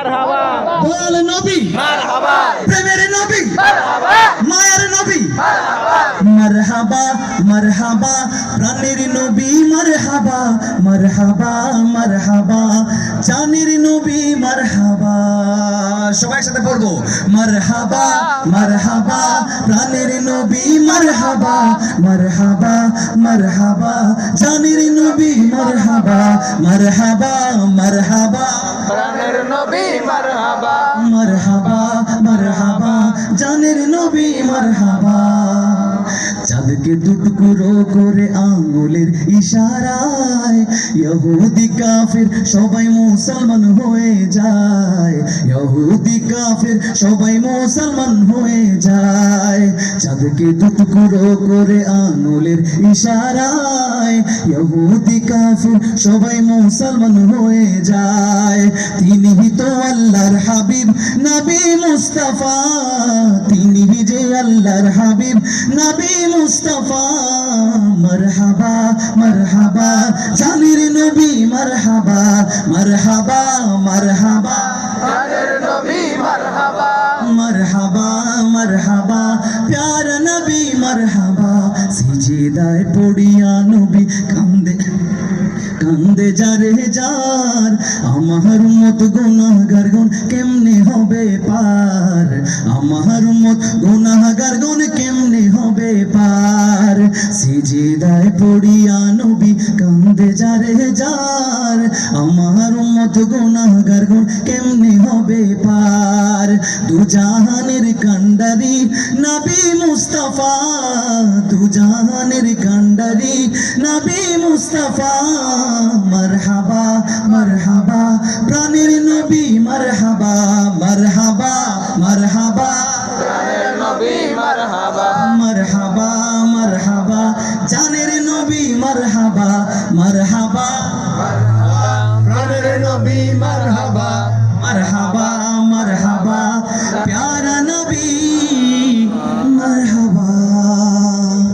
মারহাবা। দয়াল নবী। মারহাবা। প্রেমের নবী। মারহাবা। মায়ের নবী। মারহাবা। মারহাবা প্রাণের নবী মারহাবা মারহাবা মারহাবা জানের নবী মারহাবা। সবাই একসাথে পড়ব। মারহাবা মারহাবা প্রাণের নবী মারহাবা মারহাবা মারহাবা জানের নবী মারহাবা মারহাবা মারহাবা প্রাণের নবী মারহাবা। মারহাবা মারহাবা, জানের নবী মারহাবা। চাঁদকে দুটুকরো করে আঙ্গুলের ইশারায় ইহুদি কাফের সবাই মুসলমান হয়ে যায়। ইহুদি কাফের সবাই মুসলমান হয়ে যায়। চাঁদকে দুটুকরো করে আঙ্গুলের ইশারায় ইহুদি, কাফের সবাই মুসলমান হয়ে যায়। তিনি তো আল্লাহর হাবিব, নবী মুস্তাফা। তিনি যে আল্লাহর হাবিব, নবী মুস্তাফা। মারহাবা মারহাবা, জানির নবী মারহাবা। মারহাবা মারহাবা সিজদায় পড়িয়া নবী কান্দে কান্দে যারে যার। আমার মত গুনাহগার গুণ কেমনে হবে পার? আমার মত গুনাহগার গুণ কেমনে হবে পার? সিজদায় পড়িয়া নবী কান্দে যারে যার। আমার মত গুনাহগার গুণ কেমনে হবে পার? দু জাহানের কান্ডারি নবী মুস্তাফা দু জাহানের কান্ডারি নবী মুস্তাফা, মারহাবা মারহাবা, প্রাণের নবী, মারহাবা মারহাবা মারহাবা। মারহাবা মারহাবা, জানের নবী, মারহাবা মারহাবা।